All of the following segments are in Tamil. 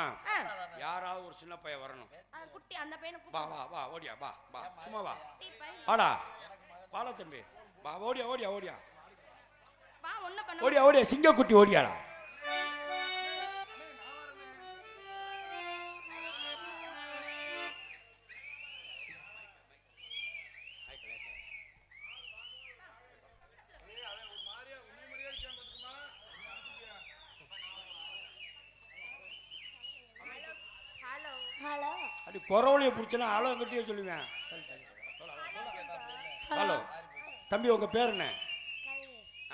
வரணும்னா ஆ, யாராவது ஒரு சின்ன பையன் வரணும். அந்த குட்டி அந்த பையனை வா. வா வா ஓடியா வா வா சும்மா வா. குட்டி பையன். வாடா. வாடா தம்பி. வா ஓடியா ஓடியா ஓடியா. வா ஒண்ணு பண்ண ஓடியா ஓடியா சிங்கக்குட்டி ஓடியாடா. குறவழியை பிடிச்சனா ஆளோ எங்கிட்டயே சொல்லுவேன். ஹலோ தம்பி உங்க பேர் என்ன?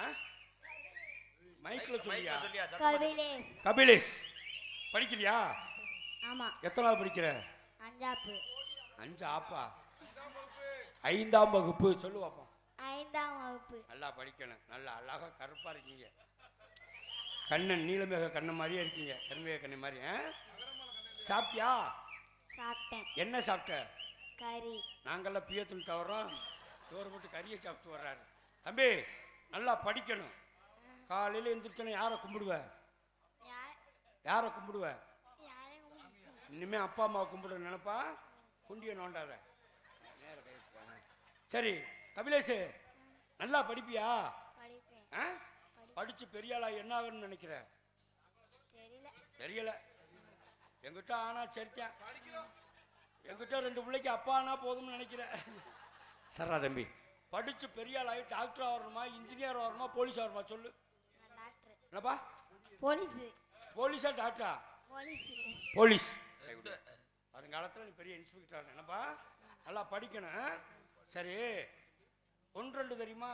ஆ? மைக்கில் சொல்லியா? கபிலேஷ். படிக்கிறியா? ஆமா. எத்தனாவது படிக்கிற? அஞ்சாப்பு. அஞ்சு ஆப்பா ஐந்தாம் வகுப்பு சொல்லு பார்ப்போம் ஐந்தாம் வகுப்பு. நல்லா படிக்கணும். நல்லா அழகா கருப்பா இருக்கீங்க. கண்ணன் நீலமேக கண்ணன் மாதிரியே இருக்கீங்க. கருமேக கண்ணன் மாதிரி ஆ? சாப்பிட்டியா? சாப்பிட்டேன். என்ன சாப்பிட்ட? கறி. நாங்கெல்லாம் பியத்துன்னு தவறோம். சோறு போட்டு கறியை சாப்பிட்டு வர்றாரு. தம்பி நல்லா படிக்கணும். காலையில் எந்திரிச்சோன்னே யாரை கும்பிடுவ? யார்? கும்பிடுவ? இனிமே அப்பா அம்மாவை கும்பிட நினைப்பா? குண்டியை நோண்டாத. சரி கபிலேஷ் நல்லா படிப்பியா? படிச்சு பெரிய ஆளா என்ன ஆகணும்னு நினைக்கிற? தெரியல. தெரியல. எங்கிட்ட ஆனா சரிக்கான் எங்கிட்ட ரெண்டு பிள்ளைக்கு அப்பா ஆனா போதும்னு நினைக்கிறேன். சரா தம்பி. படிச்சு பெரிய ஆளாகி டாக்டர் ஆகணுமா இன்ஜினியர் ஆகணுமா போலீஸ் ஆகணுமா சொல்லு. என்னப்பா? போலீஸு. போலீஸா டாக்டரா போலீஸு. வருங்காலத்தில் நீ பெரிய இன்ஸ்பெக்டர் ஆகணும் என்னப்பா? நல்லா படிக்கணும்? சரி. ஒன்று ரெண்டு தெரியுமா.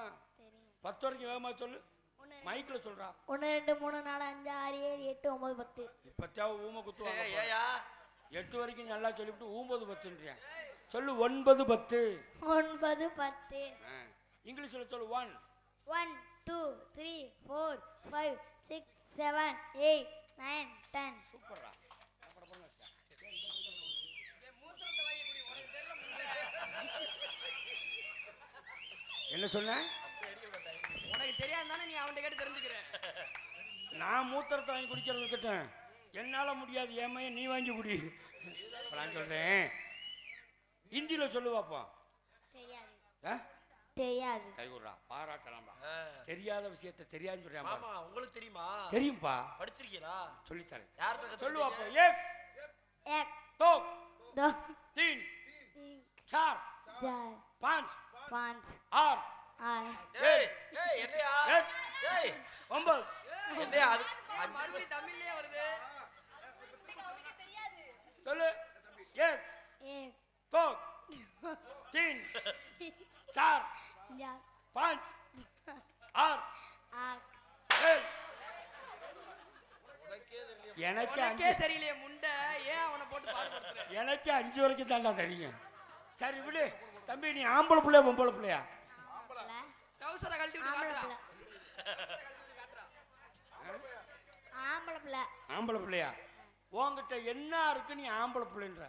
பத்து வரைக்கும் வேகமா சொல்லு. மைக்கில் சொல்றா. ஒன்று ரெண்டு மூணு நாலு அஞ்சு ஆறு ஏழு எட்டு ஒம்பது பத்து. இப்பத்தாவது ஊமை குத்துவாங்க ஏய், எட்டு வரைக்கும் நல்லா சொல்லிவிட்டு ஒன்பது பத்துன்றேன் சொல்லு ஒன்பது பத்து. ஒன்பது பத்து. இங்கிலீஷ்ல சொல்லு one one two three four five six seven eight nine ten சூப்பர்டா என்ன சொன்ன? உனக்கு தெரியாது தானே நீ அவன்கிட்ட கேட்டு தெரிஞ்சுக்கிற நான் மூத்திரத்தை வாங்கி குடிக்கிறது இருக்கட்டும் என்னால முடியாது ஏமைய நீ வாங்கி குடி இப்ப நான் சொல்றேன் ஹிந்தியில சொல்லு பார்ப்போம் தெரியாது ஆ? தெரியாது கை விடுறா பாராட்டலாம்டா ஆ. தெரியாத விஷயத்த தெரியாதுன்னு சொல்றேன் பாரு. மாமா உங்களுக்கு தெரியுமா தெரியும்பா படிச்சிருக்கீங்களா சொல்லித்தரேன் யார்கிட்ட சொல்லு கத்துக்கிட்டீங்க? பார்ப்போம் ஏக் एक दो दो तीन तीन चार चार पाँच पाँच ஆறு आठ ஏய் ஏய் என்னையா ஏய். ஏய் ஒன்பது என்னையா அது அஞ்சு மறுபடியும் தமிழ்லயே வருது சொல்லு एक एक दो तीन चार चार पाँच आठ आठ ஏழு எனக்கு உனக்கே அஞ்சு தெரியலையே முண்டை ஏன் அவனை போட்டு பாடுபடுத்துற எனக்கு அஞ்சு வரைக்கும் தாண்டா தெரியும் சரி விடு தம்பி நீ ஆம்பளை பிள்ளையா பொம்பளை பிள்ளையா ला டவுசரை கழட்டி விட்டு ஆம்பளை காட்டுறா. பிள்ளை. ஆம்பளை பிள்ளை. ஆம்பளை பிள்ளையா? உன்கிட்ட என்ன இருக்கு நீ ஆம்பளை பிள்ளைன்ற.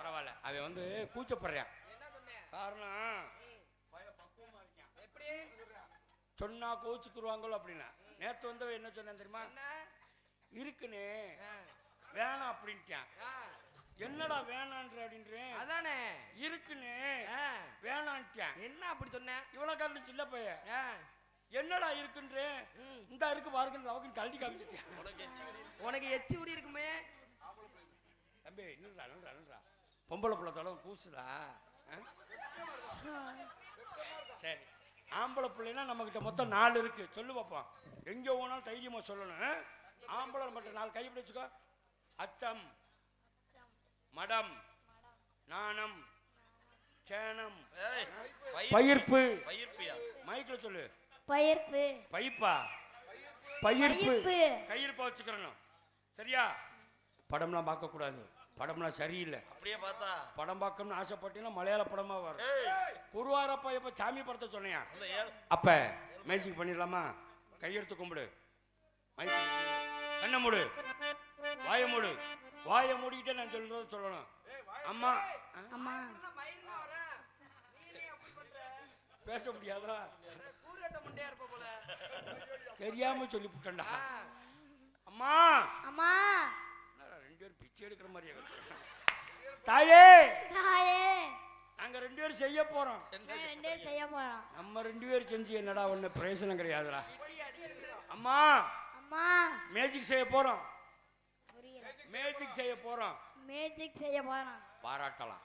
பரவாயில்ல. அவன் வந்து கூச்சப்படுறான். காரணம் சொன்னா கோச்சுக்குருவாங்களோ அப்படின்னா. நேத்து வந்தவன் என்ன சொன்னேன் தெரியுமா? இருக்குன்னு வேணாம் அப்படின்ட்டான். என்னடா வேணான்ற அப்படின்றேன் அதானே. இருக்குன்னு ஆ, வேணான்ட்டான். என்ன அப்படி சொன்ன? இவனை காரணம் சின்ன பையன் ஆ, என்னடா இருக்குன்றேன் ம். இந்த இருக்கு பாருங்க அவக்கு கழட்டி காமிச்சிட்டேன். உனக்கு எச்சி ஊடி இருக்குமே. தம்பி நில்றா நில்றா நில்றா. பொம்பளை பிள்ளை தொலை கூசுடா. ஆ? சரி. ஆம்பளை பிள்ளைனா நம்மக்கிட்ட மொத்தம் நாலு இருக்கு. சொல்லு பார்ப்போம் எங்கே போனாலும் தைரியமாக சொல்லணும்? ஆம்பளை மட்டும் நாலு கை பிடிச்சுக்கோ அச்சம். மடம். நாணம். சேனம் பயிர்ப்பு. பயிர்ப்பியா? மைக்கில் சொல்லு. பயிர்ப்பு. பைப்பா பயிர்ப்பு. பயிர்ப்பு. கையிருப்பா வச்சுக்கிறணும். சரியா? படம்லாம் பார்க்கக்கூடாது. படம்லாம் சரியில்லை. அப்படியே பார்த்தா? படம் பார்க்கணும்னு ஆசைப்பட்டீங்கன்னா மலையாள படமா வரும். ஏய்! குருவாரப்பா எப்ப சாமி படத்தை சொன்னையா? அப்ப மேஜிக் பண்ணிடலாமா? கையெடுத்து கும்பிடு. கண்ணை மூடு. வாயை மூடு. வாயை மூடிக்கிட்டே நான் சொல்றது சொல்லணும். அம்மா அம்மா. நான் மயிருனா வரேன் நீ என்ன அப்படி பண்ற? பேச முடியாதா? தெரியாம சொல்லி விட்டேன்டா அம்மா! அம்மா! ரெண்டு பேரும் பிச்சை எடுக்கிற மாதிரியே. தாயே! தாயே! நாங்க ரெண்டு பேரும் செய்ய போறோம். ரெண்டு பேரும் செய்ய போறோம். நம்ம ரெண்டு பேரும் செஞ்சு என்னடா ஒண்ணு பிரயோசனம் கிடையாதுடா. அம்மா! அம்மா! மேஜிக் செய்ய போறோம். மேஜிக் செய்ய போறோம். மேஜிக் செய்ய போறோம். பாராட்டலாம்.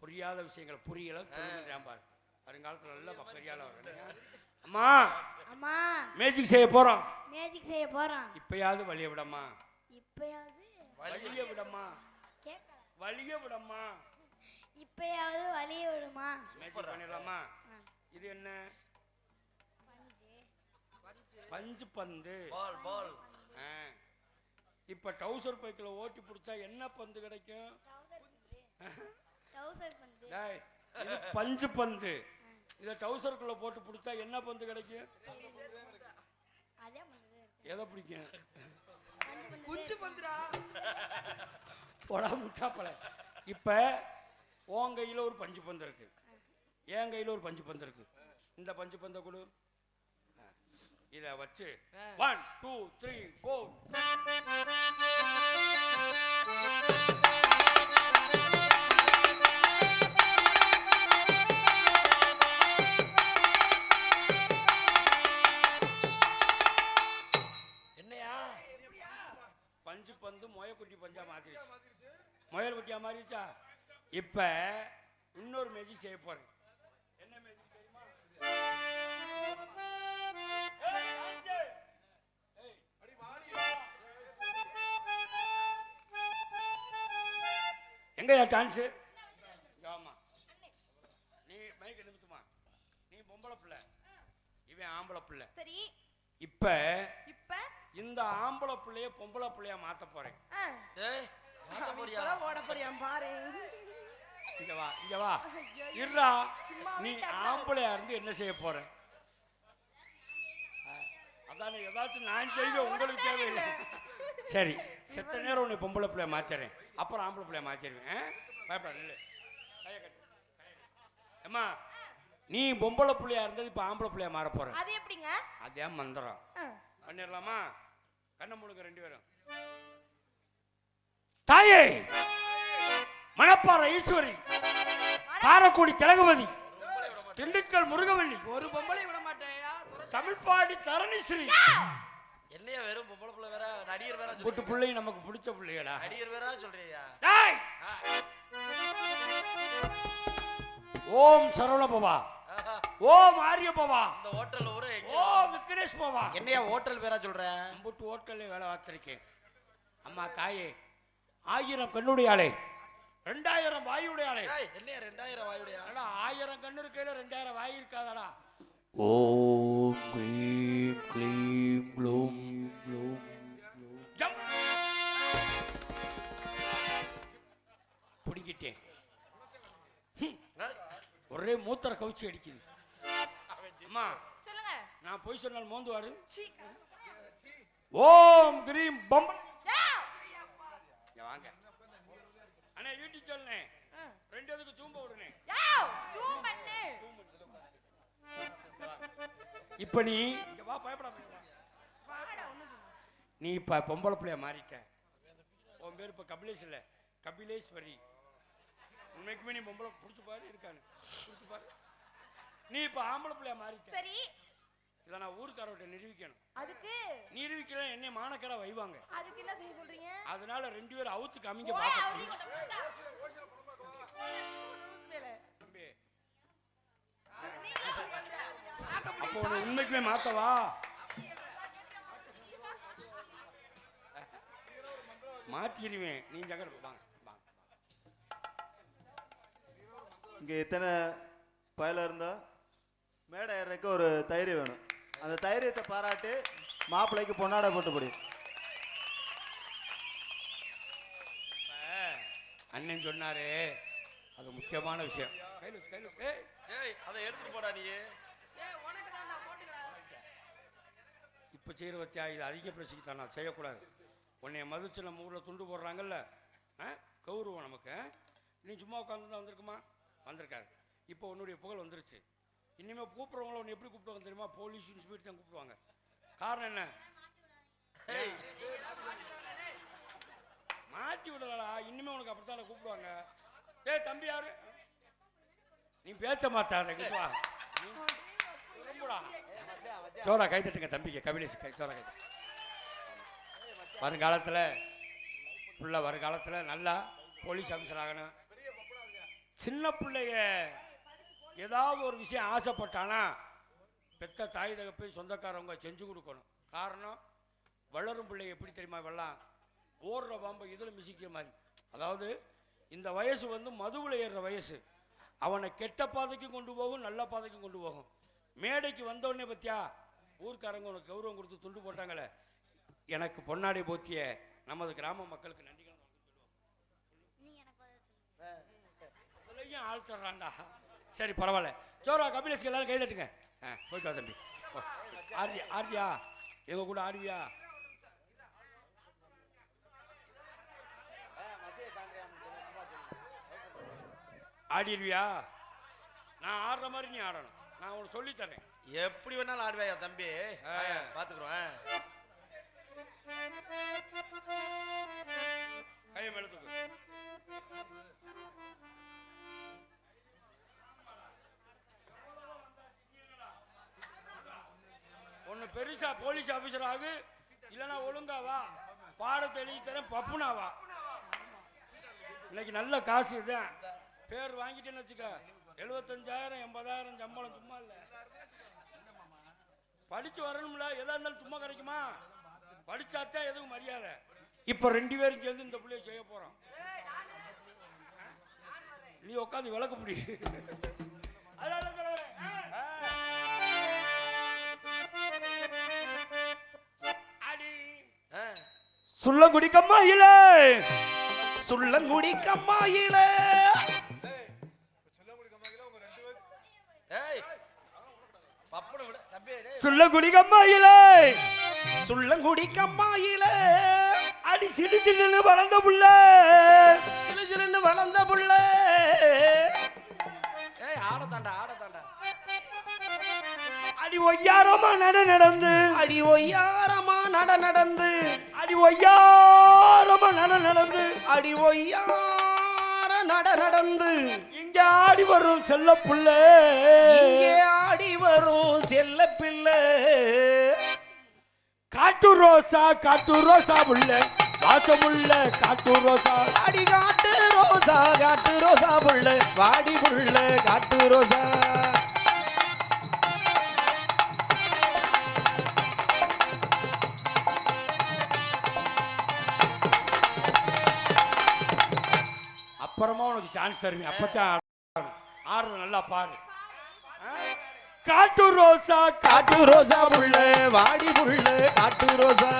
புரியாத விஷயங்கள் புரியல பாரு. வருங்காலத்துல நல்ல பெரியால அம்மா! அம்மா! மேஜிக் செய்ய போறோம். மேஜிக் செய்ய போறோம். இப்பயாவது வழிய விடம்மா. இப்பயாவது? வழிய விடம்மா. கேட்கல வழிய விடம்மா. இப்பயாவது வழிய விடுமா? மேஜிக் பண்ணிடலாமா. இது என்ன? பஞ்சு. பஞ்சு பந்து. பால் பால். இப்ப டவுசர் பைக்கில் ஓட்டி பிடிச்சா என்ன பந்து கிடைக்கும்? டவுசர் பந்து. டவுசர் பந்து. டேய், இது பஞ்சு பந்து. இதை டவுசருக்குள்ள போட்டு பிடிச்சா என்ன பந்து கிடைக்கும்? எதை பிடிக்கும்? குஞ்சு பந்துடா. போடா முட்டாப்பல இப்ப உன் கையில ஒரு பஞ்சு பந்து இருக்கு. என் கையில ஒரு பஞ்சு பந்து இருக்கு. இந்த பஞ்சு பந்தை கொடு. ஆ. இத வச்சு ஒன் டூ த்ரீ ஃபோர் மாறிடுச்சா? இப்ப இன்னொரு மேஜிக் செய்ய போறேன். என்ன மேஜிக் தெரியுமா? ஏய், ஆச்சு. ஏய், அடி வாடியா. எங்கயா டான்ஸ் ஆமா. நீ மைக் நிமித்துமா நீ பொம்பளை பிள்ளை. இவன் ஆம்பளை பிள்ளை. சரி. இப்ப இப்ப? இந்த ஆம்பளை பிள்ளைய பொம்பளை பிள்ளைய மாத்த போறேன். ஆ, ஓட போறியா? பாரு. இங்க வா இங்க வா. இருடா. நீ. ஆம்பளையா இருந்து என்ன செய்ய போற? அதானே ஏதாச்சும் நான் செய்வேன் உங்களுக்கு தேவையில்லை. சரி செத்த நேரம் உன்னை பொம்பளை பிள்ளைய மாத்திடுறேன். அப்புறம் ஆம்பளை பிள்ளைய மாத்திடுவேன் ஆ? பயப்படாத நில்லு. கையை கட்டு. அம்மா நீ பொம்பளை பிள்ளையா இருந்தது இப்ப ஆம்பளை பிள்ளையா மாற போற? அது எப்படிங்க? அதே மந்திரம். பண்ணிடலாமா கண்ணை முழுங்க ரெண்டு பேரும். தாயே மணப்பாறை ஈஸ்வரி காரக்குடி திலகவதி திண்டுக்கல் முருகவள்ளி ஒரு பொம்பளை விட மாட்டேயா? தமிழ்பாடி தரணிஸ்ரீ என்னையா வெறும் பொம்பளை பிள்ளை வேற நடிகர் வேற கூட்டு பிள்ளை நமக்கு பிடிச்ச பிள்ளைகளா நடிகர் வேற சொல்றியா டேய்! ஓம் சரவண பவா ஆஹா, ஓம் ஆரிய பவா இந்த ஹோட்டல்ல ஊரே எங்க? ஓம் விக்னேஷ் பவா என்னையா ஹோட்டல் பேரா சொல்ற? அம்புட்டு ஹோட்டல்ல வேலை பார்த்திருக்கேன். அம்மா தாயே ஆயிரம் கண்ணுடையாளே. ரெண்டாயிரம் வாயுடையாளே. ஏய், என்னையா ரெண்டாயிரம் வாயுடையா? அடா ஆயிரம் கண்ணு இருக்கையில ரெண்டாயிரம் வாய் இருக்காதடா. ஓம் க்ளீம் க்ளீம் க்ளூம் க்ளூம் ஜம். பிடிக்கிட்டேன் ஒரே மூத்தர கவுச்சி அடிக்குது. அம்மா சொல்லுங்க. நான் போய் சொன்னால் மோந்துவாரு. சீ. ஓம் கிரீம் பம் யா! இங்க வாங்க. அண்ணே வீட்டுக்கு சொல்லேன் ஆ. ரெண்டு இதுக்கு தூம்ப விடுனே. இப்ப நீ இங்க வா சொல்லு. நீ இப்ப பொம்பளை பிள்ளைய மாறிட்ட. உன் பேர் இப்ப கபிலேஷ் இல்ல. கபிலேஸ்வரி. உண்மைக்குமே நீ பொம்பளை புடிச்சு பாரு இருக்கானு. புடிச்சு பாரு. நீ இப்ப ஆம்பளை பிள்ளைய மாறிட்ட. சரி இதை நான் ஊருக்காரர்கிட்ட நிரூபிக்கணும். அதுக்கு? நிரூபிக்கல என்னை மானக்கேடா வைவாங்க. அதுக்கு என்ன செய்ய சொல்றீங்க? அதனால ரெண்டு பேரும் அவுத்துக்கு அமைங்க போய் பார்க்க அவதி கொண்ட போண்டா. சொல்லு. தம்பி. நீங்களும் வந்து அப்போ உண்மைக்குமே மாத்தவா? மாத்திடுவேன் நீ ஜகர் வாங்க இங்கே எத்தனை பயல இருந்தா? மேடை ஏறக்கு ஒரு தைரியம் வேணும். அந்த தைரியத்தை பாராட்டி மாப்பிள்ளைக்கு பொன்னாடை போட்டுப்படி அண்ணன் சொன்னாரு அது முக்கியமான விஷயம். அதை எடுத்துட்டு போடா நீ. ஏய் உனக்கு தான் நான் போட்டுக்கிறேன். இப்ப செய்யற வத்தியா இது அதிக பிரசிக்கு நான் செய்யக்கூடாது. உன்னைய மதிச்சு நம்ம ஊரில் துண்டு போடுறாங்கல்ல ஆ? கௌரவம் நமக்கு? நீ சும்மா உட்காந்து வந்திருக்குமா? வந்திருக்காரு இப்போ உன்னுடைய புகழ் வந்துருச்சு. இனிமேல் கூப்பிட்றவங்கள உன்னை எப்படி கூப்பிடுவாங்க தெரியுமா? போலீஸ் இன்ஸ்பெக்டர் தான் கூப்பிடுவாங்க. காரணம் என்ன? மாட்டி விடலடா. இனிமே உனக்கு அப்படித்தான் கூப்பிடுவாங்க. டேய் தம்பி யாரு? நீ பேச்ச மாட்டாத இங்க வா. நீ திரும்புடா சோரா கை தட்டுங்க தம்பிக்கு. கபிலேஷ் கை சோரா கை. வருங்காலத்தில் புள்ள வருங்காலத்தில் நல்லா போலீஸ் ஆஃபீஸர் ஆகணும். சின்ன பிள்ளைங்க ஏதாவது ஒரு விஷயம் ஆசைப்பட்டானா பெத்த தாய் தகப்பை சொந்தக்காரவங்க செஞ்சு கொடுக்கணும். காரணம் வளரும் பிள்ளை எப்படி தெரியுமா வெள்ளம் ஓடுற பாம்பை இதில் மிசிக்கிற மாதிரி. அதாவது இந்த வயசு வந்து மதுவில் ஏறுற வயசு. அவனை கெட்ட பாதைக்கும் கொண்டு போகும் நல்ல பாதைக்கும் கொண்டு போகும். மேடைக்கு வந்தோடனே பத்தியா ஊர்க்காரங்க உனக்கு கௌரவம் கொடுத்து துண்டு போட்டாங்களே. எனக்கு பொன்னாடை போத்திய நமது கிராம மக்களுக்கு நன்றி அதுலயும் ஆள் தர்றான்டா சரி பரவாயில்ல. சோரா கபிலேஷ்க்கு எல்லாரும் கை தட்டுங்க. ஆ போயிட்டு வா தம்பி. ஆர்வியா ஆர்வியா? எங்க கூட ஆர்வியா? ஆடிடுவியா நான் ஆடுற மாதிரி நீ ஆடணும். நான் உனக்கு சொல்லித் தரேன். எப்படி வேணாலும் ஆடுவேயா தம்பி? ஆ. பாத்துக்கிறோம் கையை மேல ஒன்று பெருசா போலீஸ் ஆஃபீஸர் ஆகு. இல்லைன்னா ஒழுங்கா வா. பாடத்தை எழுதி தரேன் பப்புனா வா. இன்னைக்கு நல்ல காசு இதுதான் பேர் வாங்கிட்டேன்னு வச்சுக்க. எழுபத்தஞ்சாயிரம் எண்பதாயிரம் சம்பளம் சும்மா இல்லை. படிச்சு வரணும்ல. எதா இருந்தாலும் சும்மா கிடைக்குமா? படிச்சாத்தான் எதுவும் மரியாதை. இப்ப ரெண்டு பேரும் சேர்ந்து இந்த பிள்ளைய செய்ய போறோம். நீ உட்காந்து விளக்க முடியும் அதனால சுள்ளங்குடி கம்மாயில. சுள்ளங்குடி கம்மாயில. அடி சிடு சிடுன்னு வளர்ந்த புள்ள. சிலு சிலுன்னு வளர்ந்த புள்ள. ஏய் ஆடத்தாண்டா ஆடத்தாண்டா. அடி ஒய்யாரமா நட நடந்து. அடி ஒய்யாரமா நட நடந்து. அடி ஒய்யாரமா நட நடந்து. அடி ஒய்யார நட நடந்து. இங்க ஆடி வரும் செல்ல புள்ள. இங்கே ஆடி வரும் செல்ல பிள்ளை. காட்டு ரோசா காட்டு ரோசா புள்ள. வாசமுள்ள காட்டு ரோசா. அடி காட்டு ரோசா காட்டு ரோசா புள்ள. வாடி புள்ள காட்டு ரோசா. அப்புறமா உனக்கு சான்ஸ் தருவேன். அப்பதான். ஆடுறது நல்லா பாரு? காட்டு ரோசா காட்டு ரோசா புள்ள வாடி புள்ள காட்டு ரோசா.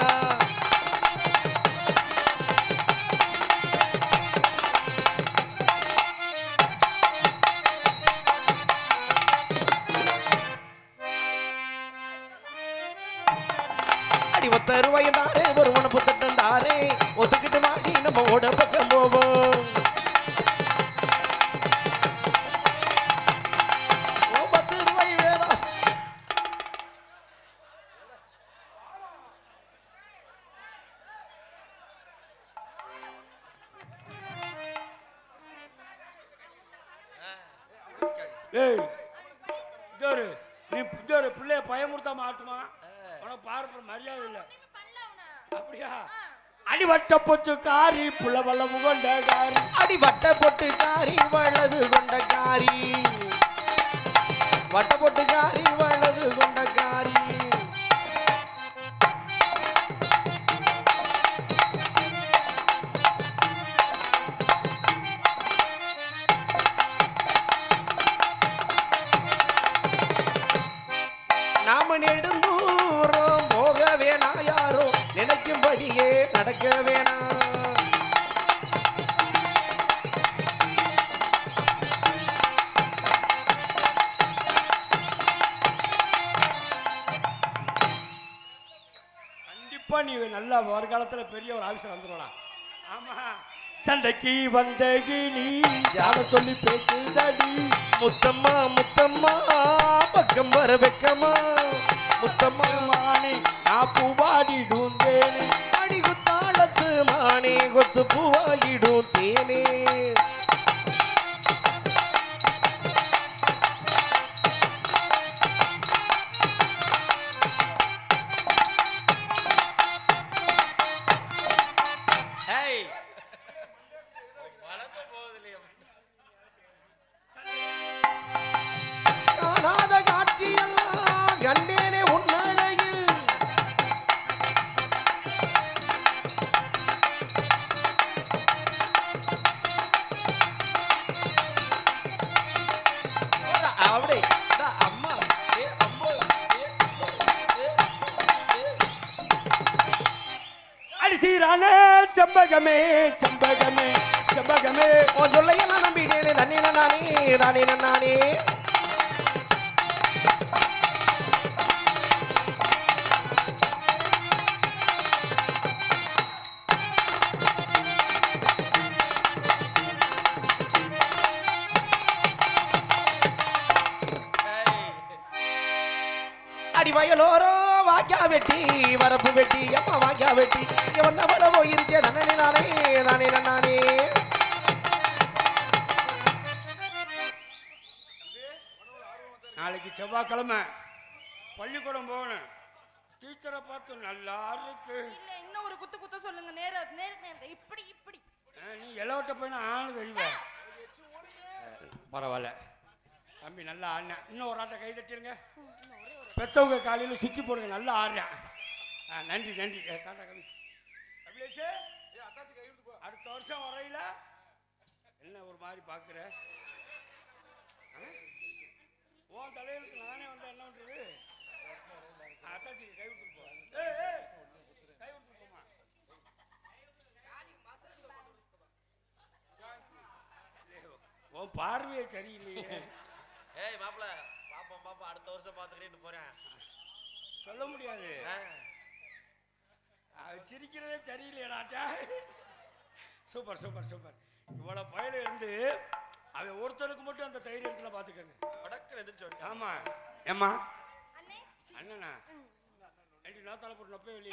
அடி ஒத்த ரூபாய் தாரே ஒரு உணப்பு திட்டம் தாரே ஒத்துக்கிட்டு வாடி நம்ம ஓட அடிவட்ட காரி புள்ள வல்ல முகண்ட காரி அடிபட்ட சண்டைக்கு வந்த நீ. ஜாட சொல்லி பேசுதடி? முத்தம்மா முத்தம்மா பக்கம் வர வெக்கமா? முத்தம்மா மானே நான் பூவாடிடும் தேனே அடி குத்தாளத்து மானே கொத்து பூவாகிடும் தேனே வயலோரோ வாக்கியா வெட்டி வரப்பு வெட்டி அம்மா வாக்கியா வெட்டி. இங்க வந்தவள போயிருக்கே தானே நானே தானே நானே நாளைக்கு செவ்வாய்க்கிழமை பள்ளிக்கூடம் போகணும். டீச்சரை பார்த்து நல்லா இருக்கு. இல்ல இன்னும் ஒரு குத்து குத்த சொல்லுங்க. நேர நேர நேர. இப்படி இப்படி. நீ இளவட்ட பையனா? ஆணு தெரியுமா பரவாயில்ல. தம்பி நல்லா ஆடினேன் இன்னும் ஒரு ஆட்டை கை தட்டிருங்க. பெத்தவங்க காலையில் சுற்றி போடுங்க நல்லா ஆடுறேன். ஆ நன்றி நன்றி. ஏ, டாடா கவி அடுத்த வருஷம் வரையில என்ன ஒரு மாதிரி பார்க்குற உன் தலையிலுக்கு நானே வந்து என்ன பண்ணுறது அத்தாச்சிக்கு கை விட்டு போ. கை விட்டு போமா உன் பார்வையே சரியில்லையே. ஏய் மாப்பிள பாப்போம் பாப்போம் அடுத்த வருஷம் பார்த்துக்கிட்டு போறேன். சொல்ல முடியாது. சிரிக்கிறதே சரியில்லையடாச்சா சூப்பர் சூப்பர் சூப்பர். இவ்வளோ பயல இருந்து அவன் ஒருத்தனுக்கு மட்டும் அந்த தைரியம் இருக்குல்ல பார்த்துக்கோங்க. வடக்கு எதிர்த்து வந்துட்டான் ஆமா. ஏம்மா? அண்ணே. அண்ணனா? ரெண்டு நேரத்தால போட்டு நொப்பே வெளியே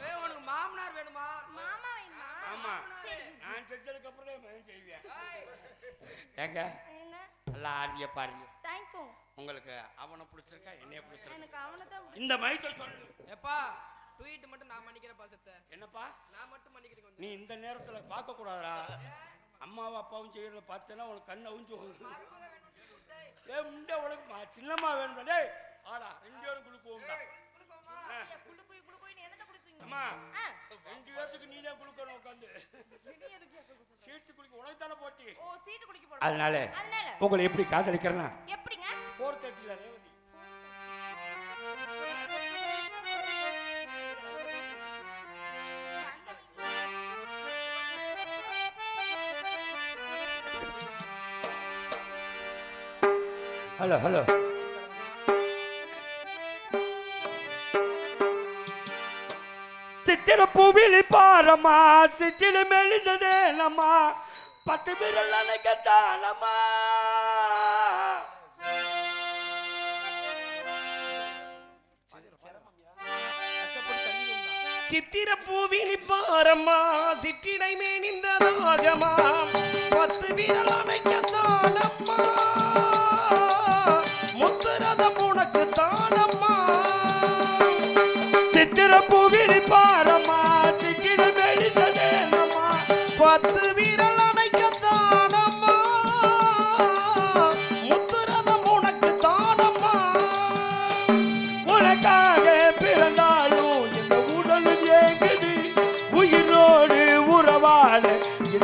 ஏய், உனக்கு மாமனார் வேணுமா? மாமா வேணுமா? ஆமா. நான் செஞ்சதுக்கு அப்புறம் தான் மகன் செய்வேன். ஏங்க? என்ன? நல்லா ஆடிய பாருங்க. தேங்க்யூ உங்களுக்கு அவனை பிடிச்சிருக்கா என்னைய பிடிச்சிருக்கா? எனக்கு அவனை தான் இந்த மைத்தை சொல்லு. எப்பா ட்வீட் மட்டும் நான் பண்ணிக்கிறேன் சத்த என்னப்பா? நான் மட்டும் பண்ணிக்கிறேன் கொஞ்சம். நீ இந்த நேரத்துல பார்க்க கூடாதுடா அம்மாவும் அப்பாவும் செய்யறத பார்த்தேன்னா உனக்கு கண்ணை அவிஞ்சு போகுது ஏ முண்டை உனக்கு சின்னம்மா வேணும்டா. டேய் ஆடா ரெண்டு பேரும் குளுக்குவோம்டா அம்மா. ரெண்டு பேர்த்துக்கு நீ தான் உட்காந்து சீட்டு உனக்கு தானே போட்டி. ஓ சீட்டு குடிக்க போறோம் அதனால அதனால? உங்களை எப்படி காதலிக்கிறேன்னா? எப்படிங்க? ரேவதி. Hello hello. சித்திர பாரமா சிற்றில் சிற்றில மெலிந்ததே நம்மா பத்து பேரெல்லாம் நினைக்கத்தானம்மா சித்திர பூவினி பாரம்மா சிற்றிடை மேனிந்த ராஜமா பத்து வீரல் அணைக்கத்தானம்மா.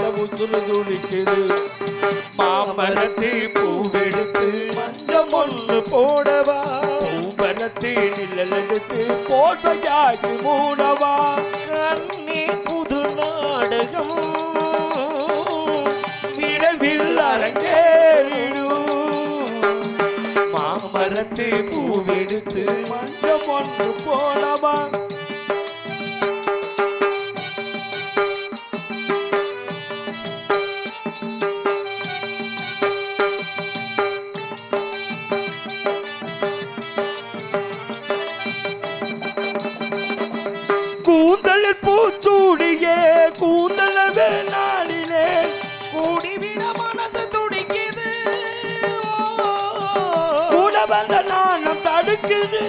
இந்த உசுறு துடிக்குது மாமரத்து பூவெடுத்து மஞ்ச ஒன்று போடவா? பூமரத்து நிழல் எடுத்து போட்டையாக்கி மூடவா? கண்ணே புது நாடகம் விரைவில் அரங்கேறிடும். மாமரத்து பூவெடுத்து மஞ்ச ஒன்று போடவா? நாணம்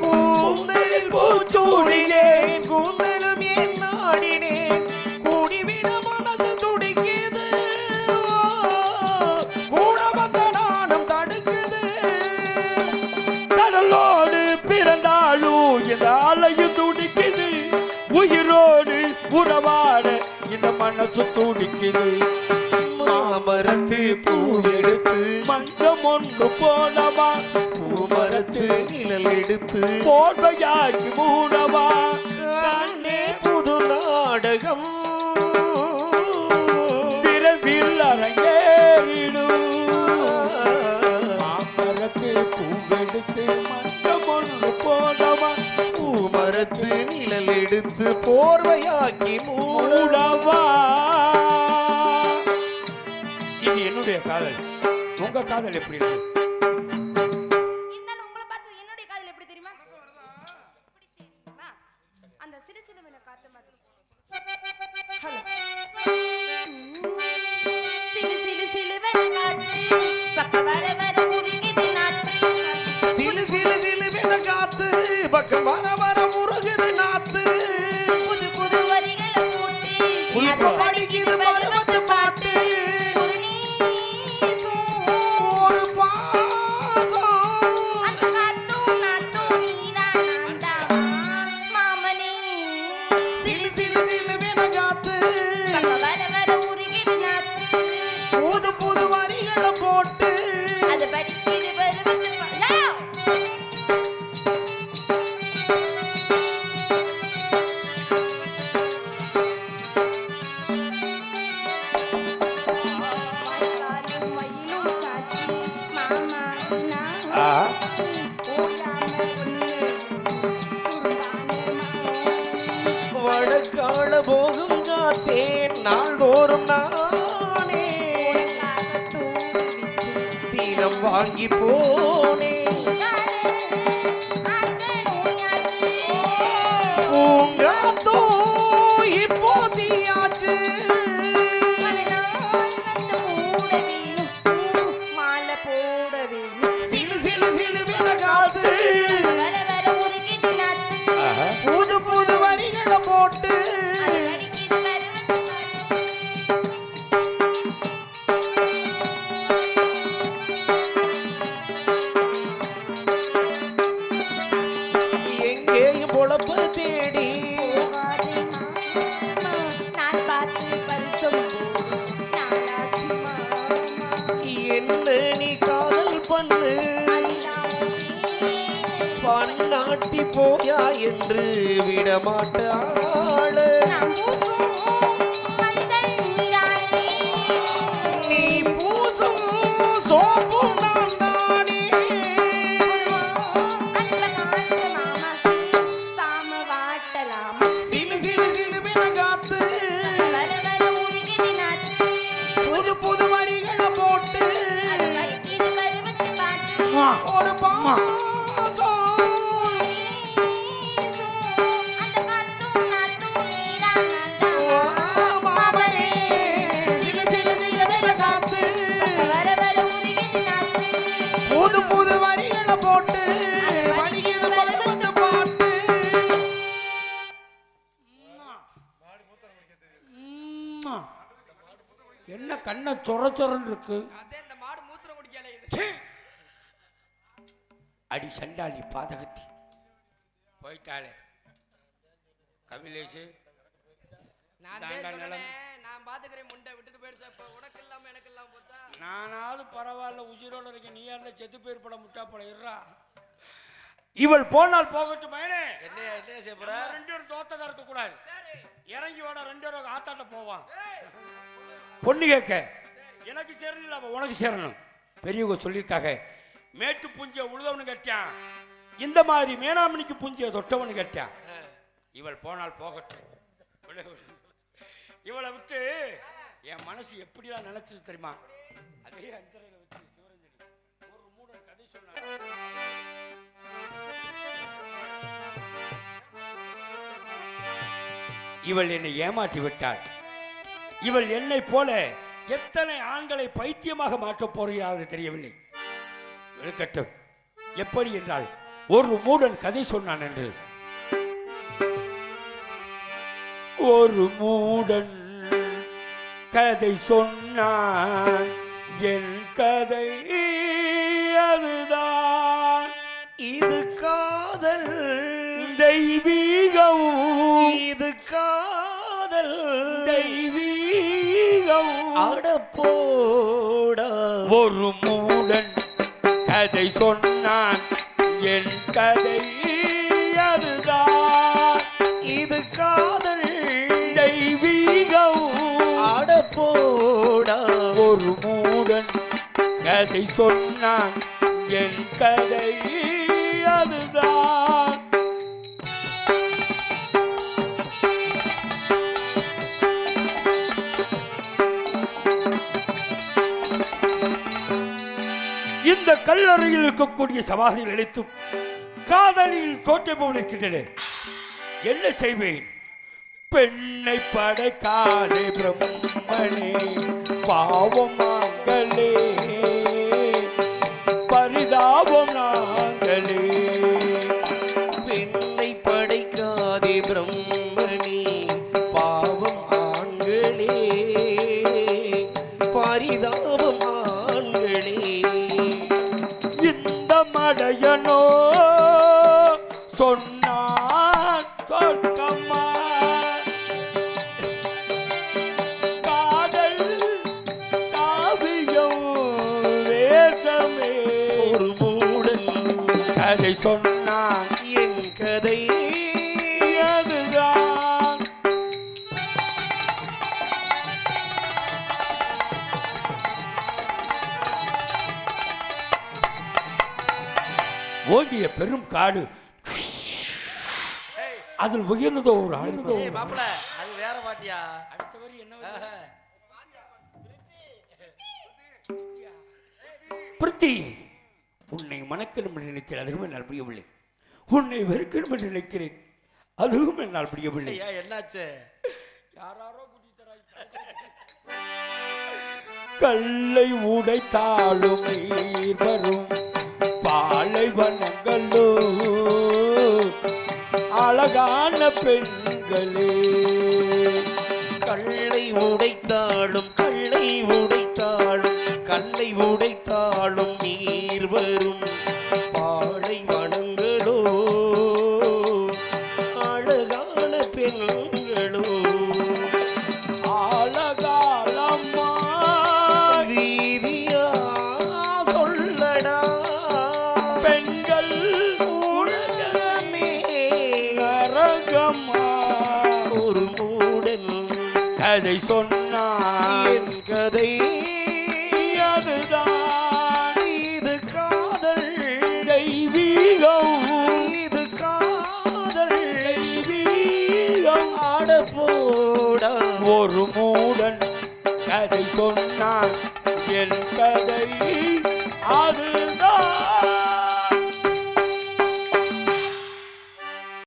கூந்தலில் பூச்சூடினேன் கூந்தலும் என் நாடினேன் கூடிவிட மனசு துடிக்குது. கூட வந்த நாணம் தடுக்குது. கடலோடு பிறந்தாலும் இந்த அலையும் துடிக்குது. உயிரோடு உறவாட இந்த மனசு துடிக்குது. மாமரத்து பூவெடுத்து மஞ்சம் ஒன்று போனவா பூமரத்து நிழல் எடுத்து போர்வையாக்கி மூடவா? கண்ணே புது நாடகம். விரைவில் அரங்கேறிடும் மாமரத்து பூவெடுத்து மஞ்சம் ஒன்று போனவா பூமரத்து நிழல் எடுத்து போர்வையாக்கி மூட மூடவா? காதல். உங்க காதல் எப்படி இருக்கு? சிலு சிலு சிலு காத்து பக்கம் வர வர முருகுது நாத்து. வாங்கி போனேன். சண்டாளி பாதகத்தி. போயிட்டாளே. கபிலேஷ் நான் நான் பாத்துக்கிறேன் முண்டை விட்டுட்டு போயிடுச்சா. இப்ப உனக்கு இல்லாம எனக்கு இல்லாம போச்சா? நானாவது பரவாயில்ல உயிரோட இருக்க நீ யாருல செத்து பேர் பட முட்டா போல இருறா இவள் போனால் போகட்டும் மயனே என்னையா என்னையா செய்ய போற? ரெண்டு பேரும் தோத்ததா இருக்க கூடாது சரி. இறங்கி வாடா ரெண்டு பேரும் ஆத்தாட்ட போவான் பொண்ணு கேட்க. எனக்கு சேரல அவ உனக்கு சேரணும். பெரியவங்க சொல்லியிருக்காங்க மேட்டு புஞ்ச உழுதவனு கேட்டான். இந்த மாதிரி மேனாமணிக்கு புஞ்சிய தொட்டவனு கேட்டான். இவள் போனால் போகட்டும். இவளை விட்டு என் மனசு எப்படிலாம் நினைச்சது தெரியுமா? அதே அஞ்சரையில வச்சு சிவரஞ்சனி ஒரு மூடன் கதை சொன்னாங்க. இவள் என்னை ஏமாற்றி விட்டாள். இவள் என்னைப் போல எத்தனை ஆண்களை பைத்தியமாக மாற்றப் போகிறாள் தெரியவில்லை. இருக்கட்டும். எப்படி என்றால் ஒரு மூடன் கதை சொன்னான் என்று. ஒரு மூடன் கதை சொன்னான். என் கதை அதுதான். இது காதல். தெய்வீகம். இது காதல். தெய்வீகம். அடப்போடா. ஒரு மூடன் கதை சொன்னான். என் கதை அதுதான். இது காதல். அடப்போடா ஒரு மூடன் கதை சொன்னான். என் கதை அதுதான். இந்த கல்லறையில் இருக்கக்கூடிய சமாதிகள் அனைத்தும் காதலில் தோற்றை போல் இருக்கின்றன என்ன செய்வேன்? பெண்ணை படைக்காதே பிரம்மணே பாவம் கதை சொன்னான். என் கதை அதுதான். ஓங்கிய பெரும் காடு. அதில் உயர்ந்ததோ ஒரு மாப்பிள அது வேற பாட்டியா? அடுத்த வரி என்ன? பிரித்தி. உன்னை மணக்கணும் என்று நினைத்தேன் அதுவும் என்னால் முடியவில்லை. உன்னை வெறுக்கணும் என்று நினைக்கிறேன் அதுவும் என்னால் முடியவில்லை. ஐயா என்னாச்சு? யாராரோ கல்லை உடைத்தாலும் நீர் வரும் பாலைவனங்களோ அழகான பெண்களே கல்லை உடைத்தாலும் கல்லை உடைத்தாலும் கல்லை உடைத்தாலும் நீர் வரும். பாடை